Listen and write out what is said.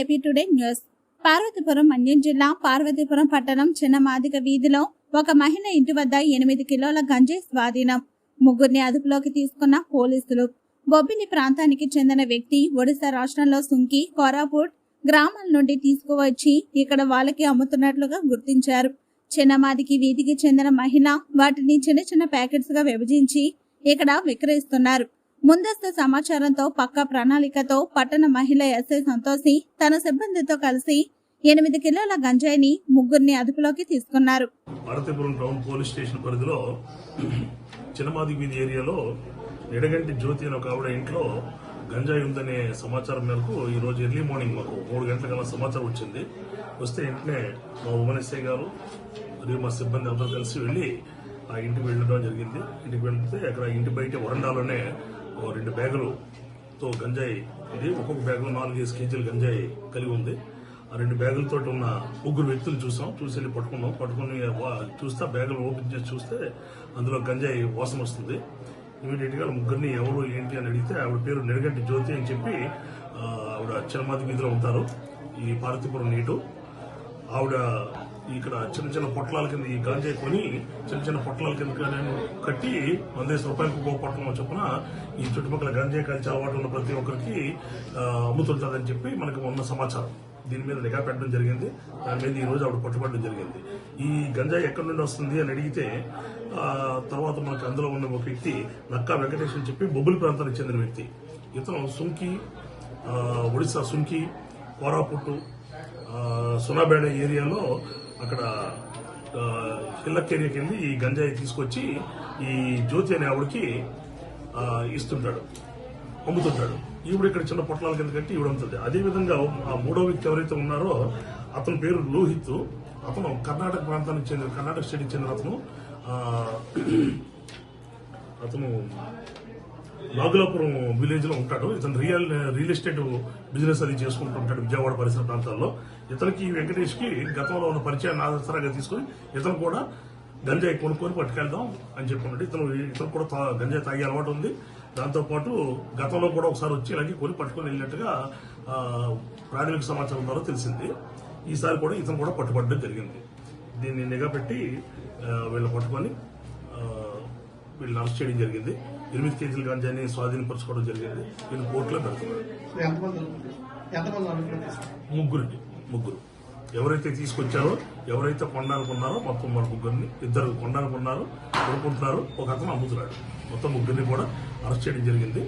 AP today news. Parvathipuram Manyam జిల్లా పార్వతీపురం పట్టణం చిన్నమాదిక వీధిలో ఒక మహిళ ఇంటి వద్ద ఎనిమిది కిలోల గంజాయి స్వాధీనం. ముగ్గురిని అదుపులోకి తీసుకున్న పోలీసులు. బొబ్బిలి ప్రాంతానికి చెందిన వ్యక్తి ఒడిశా రాష్ట్రంలో సుంకి కోరాపూట్ గ్రామాల నుండి తీసుకువచ్చి ఇక్కడ వాళ్ళకి అమ్ముతున్నట్లుగా గుర్తించారు. చిన్నమాదికి వీధికి చెందిన మహిళ వాటిని చిన్న చిన్న ప్యాకెట్స్గా విభజించి ఇక్కడ విక్రయిస్తున్నారు. ముందస్తు సమాచారంతో పక్కా ప్రణాళికతో పట్టణ మహిళ ఎస్ఐ సంతోషి తన సిబ్బందితో కలిసి ఎనిమిది కిలోల గంజాయిని ముగ్గురిని అదుపులోకి తీసుకున్నారు. భారతీపురం టౌన్ పోలీస్ స్టేషన్ పరిధిలో చిన్నమాది వీధి ఏరియాలో ఎడగంటి జ్యోతి అని ఒక ఆవిడ ఇంట్లో గంజాయి ఉందనే సమాచారం మేరకు ఈ రోజు ఎర్లీ మార్నింగ్ మాకు మూడు గంటల కల్లా సమాచారం వచ్చింది. వస్తే వెంటనే మా ఉమెన్ గారు మరియు మా సిబ్బంది అందరూ కలిసి వెళ్ళి ఆ ఇంటికి వెళ్ళడం జరిగింది. ఇంటికి వెళ్తే అక్కడ ఇంటి బయట వరండాలోనే ఓ రెండు బ్యాగులతో గంజాయి ఉంది ఒక్కొక్క బ్యాగులో నాలుగైదు కేజీలు గంజాయి కలిగి ఉంది. ఆ రెండు బ్యాగులతో ఉన్న ముగ్గురు వ్యక్తులు చూసాం. చూసి వెళ్ళి పట్టుకున్నాం. పట్టుకుని వా- చూస్తే బ్యాగులు ఓపెన్ చేసి చూస్తే అందులో గంజాయి వాసన వస్తుంది. ఇమీడియట్గా ముగ్గురిని ఎవరు ఏంటి అని అడిగితే ఆవిడ పేరు నిడగంటి జ్యోతి అని చెప్పి ఆవిడ చిన్నమాది వీధిలో ఉంటారు. ఈ పార్వతీపురం నీటు. ఆవిడ ఇక్కడ చిన్న చిన్న పొట్లాల కింద ఈ గాంజాయి కొని చిన్న చిన్న పొట్లాల కింద నేను కట్టి వందేసి రూపాయలకు ఒక చొప్పున ఈ చుట్టుపక్కల గంజాయి కలిసి అలవాటు ఉన్న ప్రతి ఒక్కరికి అమ్ముతుంటుందని చెప్పి మనకు ఉన్న సమాచారం. దీని మీద నిఘా పెట్టడం జరిగింది. దాని మీద ఈ రోజు ఆవిడ పట్టుబడడం జరిగింది. ఈ గంజాయి ఎక్కడి నుండి వస్తుంది అని అడిగితే తర్వాత మనకు అందులో ఉన్న ఒక వ్యక్తి నక్కా వెంకటేష్ అని చెప్పి బొబ్బులి ప్రాంతానికి చెందిన వ్యక్తి. ఇతను సుంకి ఒడిశా సుంకి కోరాపుట్టు సునాబేడ ఏరియాలో అక్కడ ఆ, హిల్లక్ కింద ఈ గంజాయి తీసుకొచ్చి ఈ జ్యోతి అనే ఆవిడకి ఇస్తుంటాడు. అమ్ముతుంటాడు. ఈవిడ ఇక్కడ చిన్న పొట్లాల కింద కట్టి ఈవిడ అమ్ముతుంది. అదే విధంగా ఆ మూడో వ్యక్తి ఎవరైతే ఉన్నారో అతని పేరు లోహిత్. అతను కర్ణాటక ప్రాంతానికి చెందిన కర్ణాటక స్టేట్కి చెందిన అతను అతను నాగులాపురం విలేజ్లో ఉంటాడు. ఇతను రియల్ రియల్ ఎస్టేట్ బిజినెస్ అది చేసుకుంటూ ఉంటాడు విజయవాడ పరిసర ప్రాంతాల్లో. ఇతనికి వెంకటేష్కి గతంలో ఉన్న పరిచయాన్ని ఆధారంగా తీసుకొని ఇతను కూడా గంజాయి కొనుక్కొని పట్టుకెళ్దాం అని చెప్పుకున్నాడు ఇతను ఇతను కూడా తా- గంజాయి తాగే అలవాటు ఉంది. దాంతో పాటు గతంలో కూడా ఒకసారి వచ్చి ఇలాగే కొని పట్టుకొని వెళ్ళినట్టుగా ప్రాథమిక సమాచారం ద్వారా తెలిసింది. ఈసారి కూడా ఇతను కూడా పట్టుబడడం జరిగింది. దీన్ని నిఘా పెట్టి వీళ్ళు పట్టుకొని వీళ్ళని అరెస్ట్ చేయడం జరిగింది. ఎనిమిది కేజీల గంజాయిని స్వాధీనపరచుకోవడం జరిగింది. వీళ్ళు కోర్టులో తీసుకున్నారు ముగ్గురిని ముగ్గురు. ఎవరైతే తీసుకొచ్చారో ఎవరైతే కొనాలనుకున్నారో మొత్తం మన ముగ్గురిని ఇద్దరు కొనాలనుకున్నారు కొనుక్కుంటున్నారు ఒక అతను అమ్ముతున్నాడు. మొత్తం ముగ్గురిని కూడా అరెస్ట్ చేయడం జరిగింది.